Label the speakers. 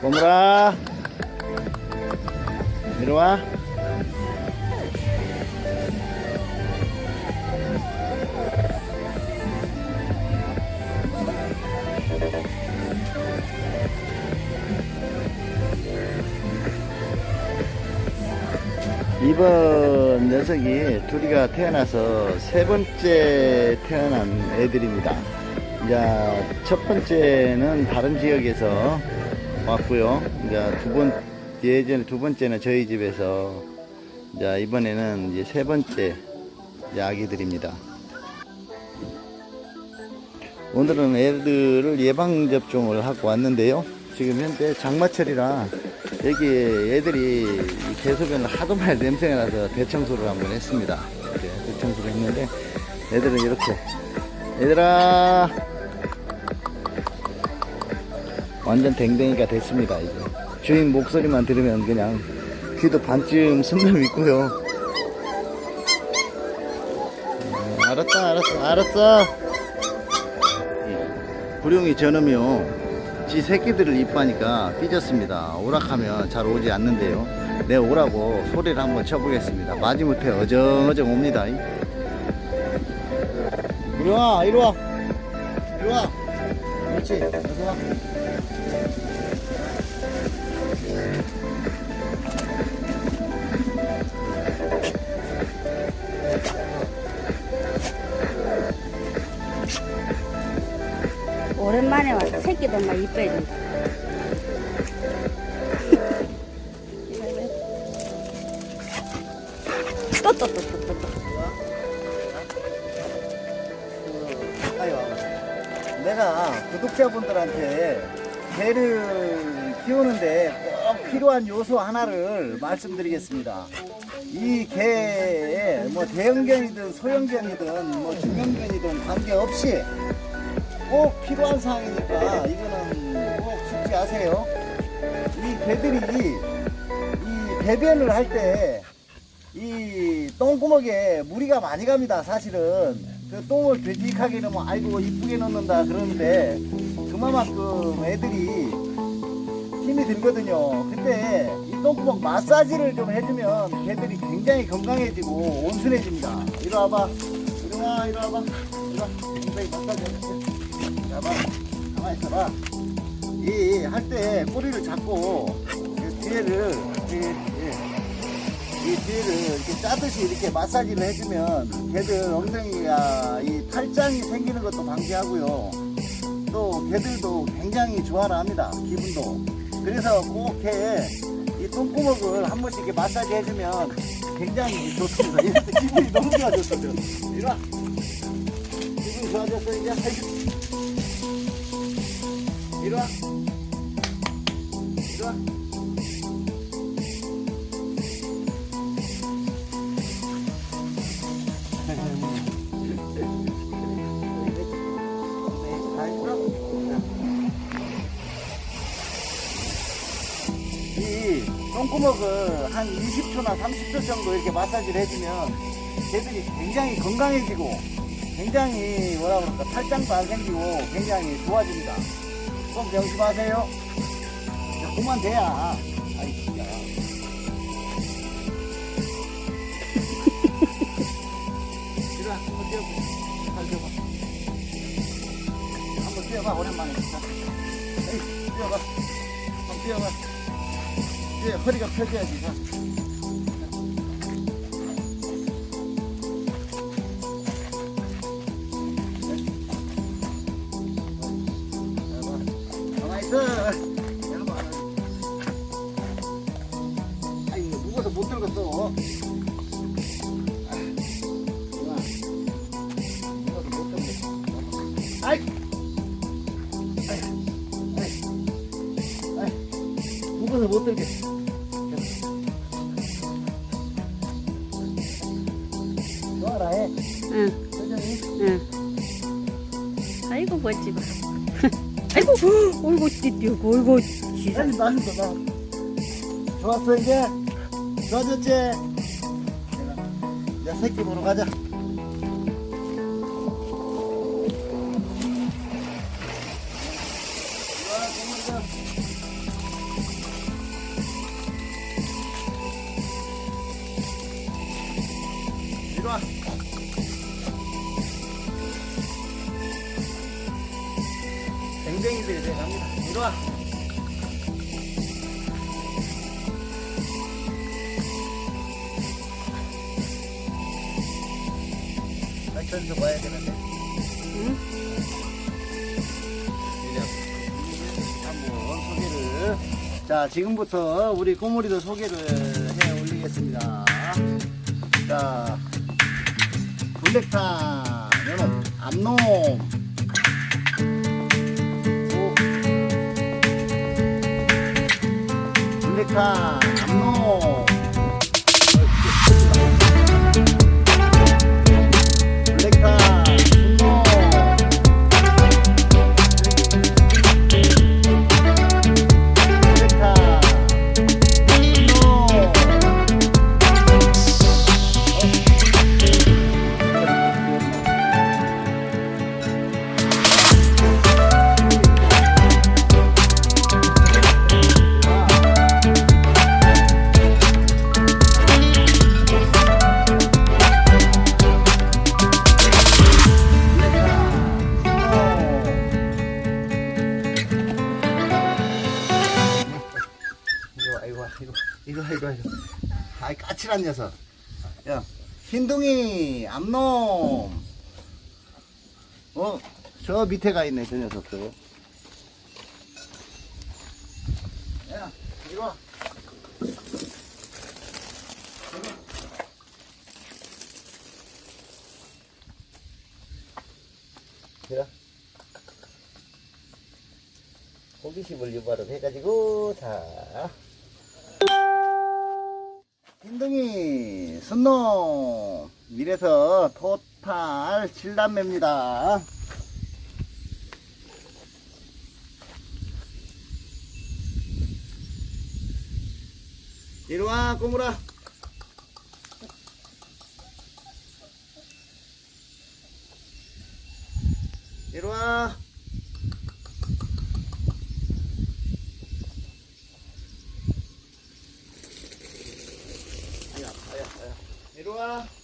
Speaker 1: 보물아 이리 와 이번 녀석이 둘이가 태어나서 세 번째 태어난 애들입니다. 이제 첫 번째는 다른 지역에서 왔고요. 이제 두 번, 예전에 두 번째는 저희 집에서 이제 이번에는 이제 세 번째 아기들입니다. 오늘은 애들을 예방접종을 하고 왔는데요. 지금 현재 장마철이라 여기 애들이 이 개소변을 하도 많이 냄새가 나서 대청소를 한번 했습니다. 대청소를 했는데 애들은 이렇게 얘들아. 완전 댕댕이가 됐습니다 이제. 주인 목소리만 들으면 그냥 귀도 반쯤 숨을 있고요. 음, 알았다 알았어 알았어. 이 구룡이 저놈이요. 지 새끼들을 이뻐하니까 삐졌습니다. 오락하면 잘 오지 않는데요. 내 오라고 소리를 한번 쳐보겠습니다. 마지못해 어정어정 옵니다 이리 와 이리 와. 이리 와. 그렇지 어서와.
Speaker 2: 오랜만에 와서 새끼들만 이뻐해준다. 또 또 또 또 또
Speaker 1: 내가 구독자분들한테 개를 키우는데 꼭 필요한 요소 하나를 말씀드리겠습니다. 이 개에 뭐 대형견이든 소형견이든 뭐 중형견이든 관계없이 꼭 필요한 사항이니까 이거는 꼭 숙지 하세요. 이 개들이 이 배변을 할 때 이 똥구멍에 무리가 많이 갑니다. 사실은 그 똥을 되직하게 넣으면 아이고 이쁘게 넣는다 그러는데 그만큼 애들이 힘이 들거든요. 근데 이 똥구멍 마사지를 좀 해주면 개들이 굉장히 건강해지고 온순해집니다. 이리 와봐. 이리 와, 이리 와봐. 이리 와. 엉덩이 마사지 해줄게. 잡아. 가만히 있어봐. 이 할 때 꼬리를 잡고 이 뒤에를 이, 이, 이 뒤를 이렇게 짜듯이 이렇게 마사지를 해주면 개들 엉덩이가 이 탈장이 생기는 것도 방지하고요. 또 개들도 굉장히 좋아라 합니다. 기분도. 그래서 꼭개이 똥구멍을 한 번씩 이렇게 마사지 해주면 굉장히 좋습니다. 기분이 너무 좋아졌어. 저. 이리 와. 기분이 좋아졌어. 이제 해주. 이리 와. 이리 와. 똥구멍을 한 20초나 30초 정도 이렇게 마사지를 해주면 개들이 굉장히 건강해지고 굉장히 뭐라 그럴까 탈장도 안 생기고 굉장히 좋아집니다. 꼭 명심하세요. 그만 돼야. 아이 진짜. 이리 와, 한번 뛰어봐. 잘 뛰어봐. 한번 뛰어봐, 오랜만에. 자. 에이, 뛰어봐. 한번 뛰어봐. 허리가 펴져야지. 가만히 있어. 야봐. 아이, 무거워서 못 들겠어. 아이! 아이! 아이! 무거워서 못 들겠어.
Speaker 2: 지 봐. 아이고, 어이구 띠띠고, 어이구.
Speaker 1: 아니 맛있어 나. 좋았어 이제. 좋아졌지. 이제 새끼 보러 가자. 네, 갑니다. 이리 와. 발전소 봐야 되는데. 자, 지금부터 우리 꼬물이도 소개를 해 올리겠습니다. 자, 블랙탄, 이거는 암놈. 블랙탄, 이거 이거 이거 이거 이거 이거. 아이 까칠한 녀석. 야 흰둥이 암놈. 어저 밑에 가 있네 저 녀석도. 야 와. 자 호기심을 유발을 해가지고 자 흰둥이 순놈 이래서 토탈 7단매입니다. 이리와 꼬물아 이리와 아야 아야 아야 이